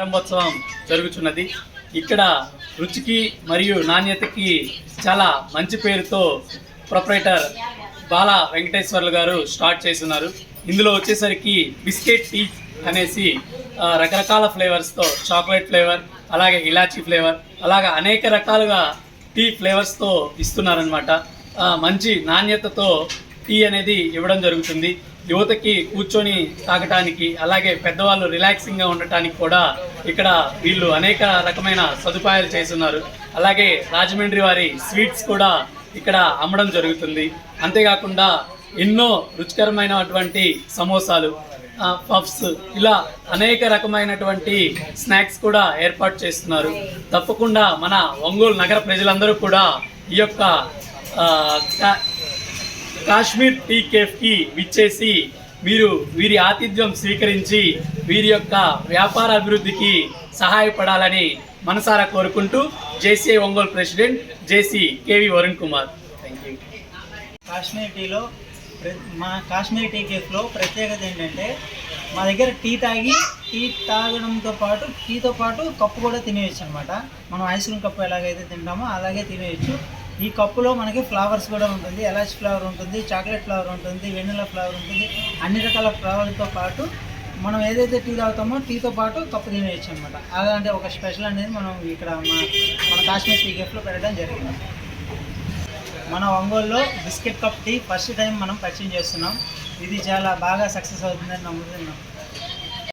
ప్రారంభోత్సవం జరుగుతున్నది ఇక్కడ రుచికి మరియు నాణ్యతకి చాలా మంచి పేరుతో ప్రొపరేటర్ బాల వెంకటేశ్వర్లు గారు స్టార్ట్ చేస్తున్నారు. ఇందులో వచ్చేసరికి బిస్కెట్ టీ అనేసి రకరకాల ఫ్లేవర్స్తో చాక్లెట్ ఫ్లేవర్ అలాగే ఇలాచీ ఫ్లేవర్ అలాగే అనేక రకాలుగా టీ ఫ్లేవర్స్తో ఇస్తున్నారనమాట మంచి నాణ్యతతో టీ అనేది ఇవ్వడం జరుగుతుంది. యువతకి కూర్చొని తాగటానికి అలాగే పెద్దవాళ్ళు రిలాక్సింగ్గా ఉండటానికి కూడా ఇక్కడ వీళ్ళు అనేక రకమైన సదుపాయాలు చేస్తున్నారు. అలాగే రాజమండ్రి వారి స్వీట్స్ కూడా ఇక్కడ అమ్మడం జరుగుతుంది. అంతేకాకుండా ఎన్నో రుచికరమైనటువంటి సమోసాలు పఫ్స్ ఇలా అనేక రకమైనటువంటి స్నాక్స్ కూడా ఏర్పాటు చేస్తున్నారు. తప్పకుండా మన ఒంగోలు నగర ప్రజలందరూ కూడా ఈ యొక్క కాశ్మీర్ టీ కేఫ్కి విచ్చేసి మీరు వీరి ఆతిథ్యం స్వీకరించి వీరి యొక్క వ్యాపార అభివృద్ధికి సహాయపడాలని మనసారా కోరుకుంటూ JC Ongole president JC KV Varun Kumar. Thank you Kashmir టీలో ప్ర- మా కాశ్మీర్ టీ కేఫ్లో ప్రత్యేకత ఏంటంటే మా దగ్గర టీ తాగి టీ తాగడంతో పాటు టీతో పాటు కప్పు కూడా తినేయచ్చు అనమాట మనం ఐస్ క్రీమ్ కప్పు ఎలాగైతే తింటామో అలాగే తినేయచ్చు. ఈ కప్పులో మనకి ఫ్లవర్స్ కూడా ఉంటుంది ఎలాచ్ ఫ్లవర్ ఉంటుంది చాక్లెట్ ఫ్లవర్ ఉంటుంది వెనిలా ఫ్లవర్ ఉంటుంది అన్ని రకాల ఫ్లవర్తో పాటు మనం ఏదైతే టీ తాగుతామో టీతో పాటు కప్పు తినేయచ్చు అనమాట అలాంటి ఒక స్పెషల్ అనేది మనం ఇక్కడ మన కాశ్మీర్ టీ గిఫ్ట్లో పెట్టడం జరిగింది. మన ఒంగోలులో biscuit cup tea first time మనం పరిచయం చేస్తున్నాం. ఇది చాలా బాగా సక్సెస్ అవుతుందని నమ్ముతున్నాం.